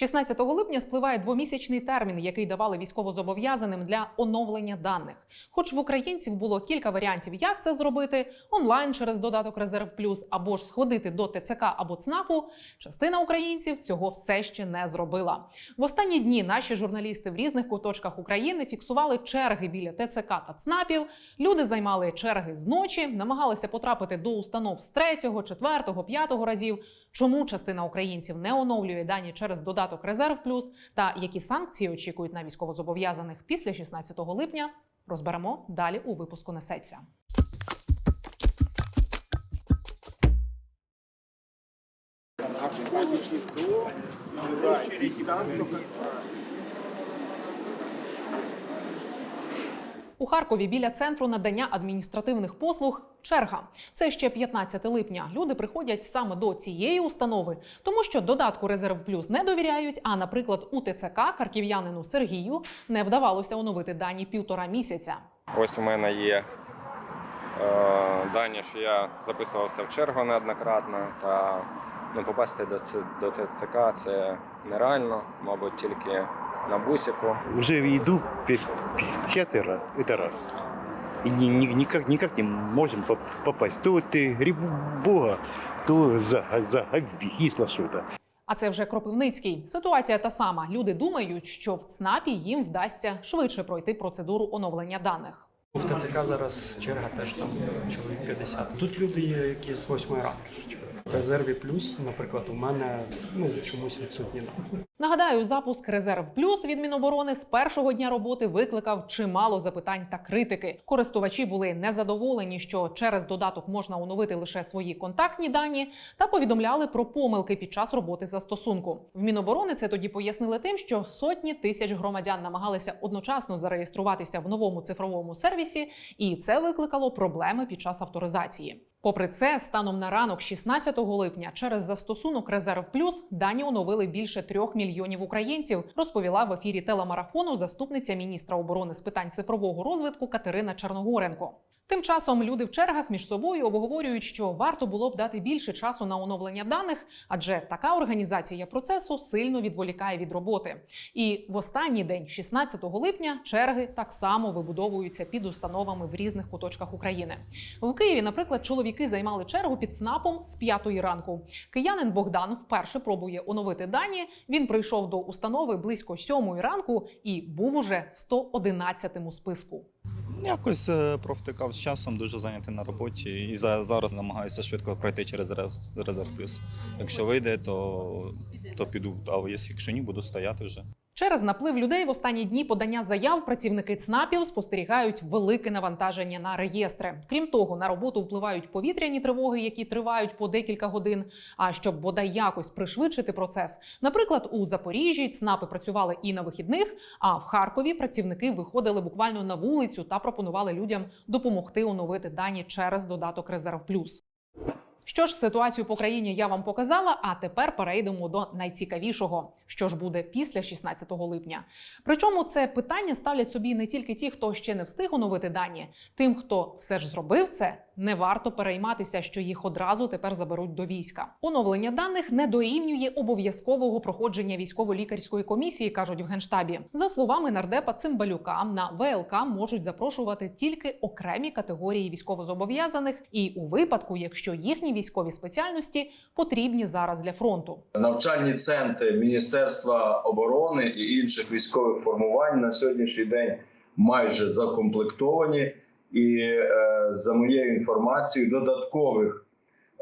16 липня спливає двомісячний термін, який давали військовозобов'язаним для оновлення даних. Хоч в українців було кілька варіантів, як це зробити онлайн через додаток Резерв Плюс або ж сходити до ТЦК або ЦНАПу. Частина українців цього все ще не зробила. В останні дні наші журналісти в різних куточках України фіксували черги біля ТЦК та ЦНАПів. Люди займали черги з ночі, намагалися потрапити до установ з третього, четвертого, п'ятого разів. Чому частина українців не оновлює дані через додаток Резерв Плюс та які санкції очікують на військовозобов'язаних після 16 липня? Розберемо далі у випуску несеться. У Харкові біля центру надання адміністративних послуг черга. Це ще 15 липня. Люди приходять саме до цієї установи, тому що додатку Резерв Плюс не довіряють. А, наприклад, у ТЦК харків'янину Сергію не вдавалося оновити дані півтора місяця. Ось у мене є е, дані, що я записувався в чергу неоднократно, та ну, попасти до, ц- до ТЦК це нереально, мабуть, тільки на бусику. Уже иду пе- пе- пятый раз, это раз. И ни- ни- никак, никак не можем поп- попасть. То ты Бога, то за, зависло что-то. А це вже Кропивницький. Ситуація та сама. Люди думають, що в ЦНАПі їм вдасться швидше пройти процедуру оновлення даних. В ТЦК зараз черга теж там чоловік 50. Тут люди є, які з 8 ранку. ще чекають. В резерві плюс, наприклад, у мене ну чомусь відсутні дані. Нагадаю, запуск Резерв Плюс від Міноборони з першого дня роботи викликав чимало запитань та критики. Користувачі були незадоволені, що через додаток можна оновити лише свої контактні дані, та повідомляли про помилки під час роботи застосунку. В Міноборони це тоді пояснили тим, що сотні тисяч громадян намагалися одночасно зареєструватися в новому цифровому сервісі, і це викликало проблеми під час авторизації. Попри це, станом на ранок 16 липня через застосунок Резерв Плюс дані оновили більше трьох мільйонів українців, розповіла в ефірі телемарафону заступниця міністра оборони з питань цифрового розвитку Катерина Чорногоренко. Тим часом люди в чергах між собою обговорюють, що варто було б дати більше часу на оновлення даних, адже така організація процесу сильно відволікає від роботи. І в останній день, 16 липня, черги так само вибудовуються під установами в різних куточках України. В Києві, наприклад, чоловіки займали чергу під ЦНАПом з п'ятої ранку. Киянин Богдан вперше пробує оновити дані. Він прийшов до установи близько сьомої ранку і був уже 111-тим у списку. Якось е, провтикав з часом, дуже зайнятий на роботі і за- зараз намагаюся швидко пройти через резерв плюс. Якщо вийде, то, то піду. А якщо ні, буду стояти вже. Через наплив людей в останні дні подання заяв працівники ЦНАПів спостерігають велике навантаження на реєстри. Крім того, на роботу впливають повітряні тривоги, які тривають по декілька годин. А щоб бодай якось пришвидшити процес, наприклад, у Запоріжжі ЦНАПи працювали і на вихідних, а в Харкові працівники виходили буквально на вулицю та пропонували людям допомогти оновити дані через додаток Резерв Плюс. Що ж, ситуацію по країні я вам показала. А тепер перейдемо до найцікавішого, що ж буде після 16 липня. Причому це питання ставлять собі не тільки ті, хто ще не встиг оновити дані. Тим, хто все ж зробив це, не варто перейматися, що їх одразу тепер заберуть до війська. Оновлення даних не дорівнює обов'язкового проходження військово-лікарської комісії, кажуть в генштабі. За словами нардепа Цимбалюка, на ВЛК можуть запрошувати тільки окремі категорії військовозобов'язаних, і у випадку, якщо їхні військові спеціальності потрібні зараз для фронту. навчальні центри Міністерства оборони і інших військових формувань на сьогоднішній день майже закомплектовані, і е, за моєю інформацією, додаткових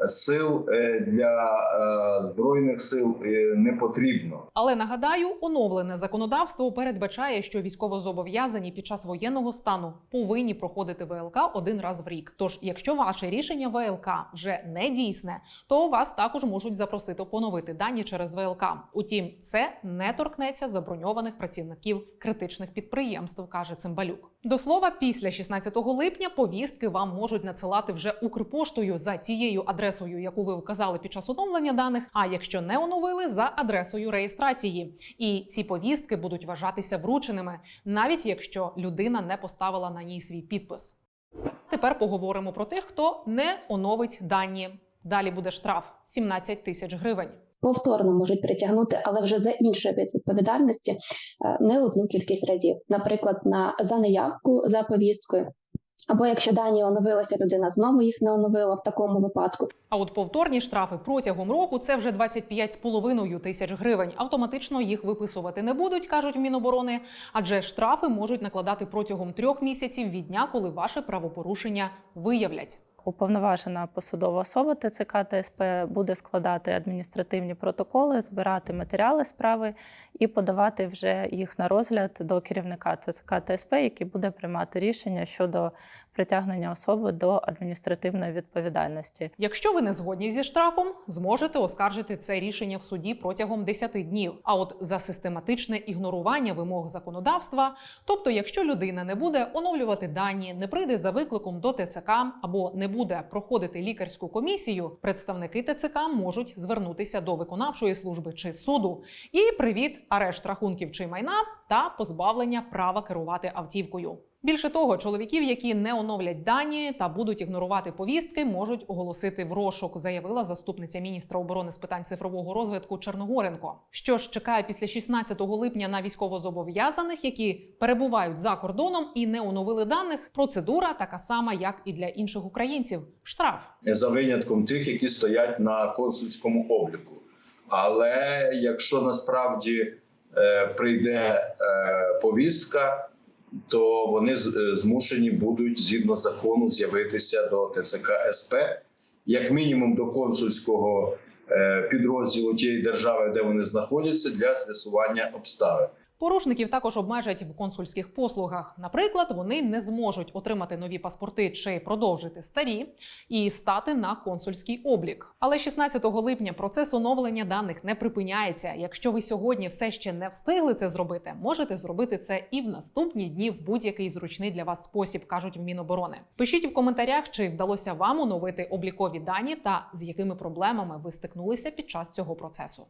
сил е, для е, збройних сил е, не потрібно. Але нагадаю, оновлене законодавство передбачає, що військовозобов'язані під час воєнного стану повинні проходити ВЛК один раз в рік. Тож, якщо ваше рішення ВЛК вже не дійсне, то вас також можуть запросити поновити дані через ВЛК. Утім, це не торкнеться заброньованих працівників критичних підприємств, каже Цимбалюк. До слова, після 16 липня повістки вам можуть надсилати вже Укрпоштою за тією адресою, яку ви вказали під час оновлення даних. А якщо не оновили, за адресою реєстрації. І ці повістки будуть вважатися врученими, навіть якщо людина не поставила на ній свій підпис. Тепер поговоримо про тих, хто не оновить дані. Далі буде штраф 17 тисяч гривень. Повторно можуть притягнути, але вже за вид відповідальності е, не одну кількість разів, наприклад, на за неявку за повісткою. Або якщо дані оновилася, людина знову їх не оновила в такому випадку. А от повторні штрафи протягом року це вже 25,5 тисяч гривень. Автоматично їх виписувати не будуть, кажуть в Міноборони, адже штрафи можуть накладати протягом трьох місяців від дня, коли ваше правопорушення виявлять. Уповноважена посадова особа ТЦК ТСП буде складати адміністративні протоколи, збирати матеріали справи і подавати вже їх на розгляд до керівника ТЦК ТСП, який буде приймати рішення щодо притягнення особи до адміністративної відповідальності. Якщо ви не згодні зі штрафом, зможете оскаржити це рішення в суді протягом 10 днів. А от за систематичне ігнорування вимог законодавства, тобто, якщо людина не буде оновлювати дані, не прийде за викликом до ТЦК або не буде проходити лікарську комісію, представники ТЦК можуть звернутися до виконавчої служби чи суду. І привіт, арешт рахунків чи майна та позбавлення права керувати автівкою. Більше того, чоловіків, які не оновлять дані та будуть ігнорувати повістки, можуть оголосити в розшук, заявила заступниця міністра оборони з питань цифрового розвитку Черногоренко. Що ж чекає після 16 липня на військовозобов'язаних, які перебувають за кордоном і не оновили даних. Процедура така сама, як і для інших українців. Штраф. за винятком тих, які стоять на консульському обліку. Але якщо насправді е, прийде е, повістка, то вони е, змушені будуть згідно закону з'явитися до ТЦК СП, як мінімум до консульського е, підрозділу тієї держави, де вони знаходяться, для з'ясування обставин. Порушників також обмежать в консульських послугах. Наприклад, вони не зможуть отримати нові паспорти чи продовжити старі і стати на консульський облік. Але 16 липня процес оновлення даних не припиняється. Якщо ви сьогодні все ще не встигли це зробити, можете зробити це і в наступні дні в будь-який зручний для вас спосіб, кажуть в Міноборони. Пишіть в коментарях, чи вдалося вам оновити облікові дані та з якими проблемами ви стикнулися під час цього процесу.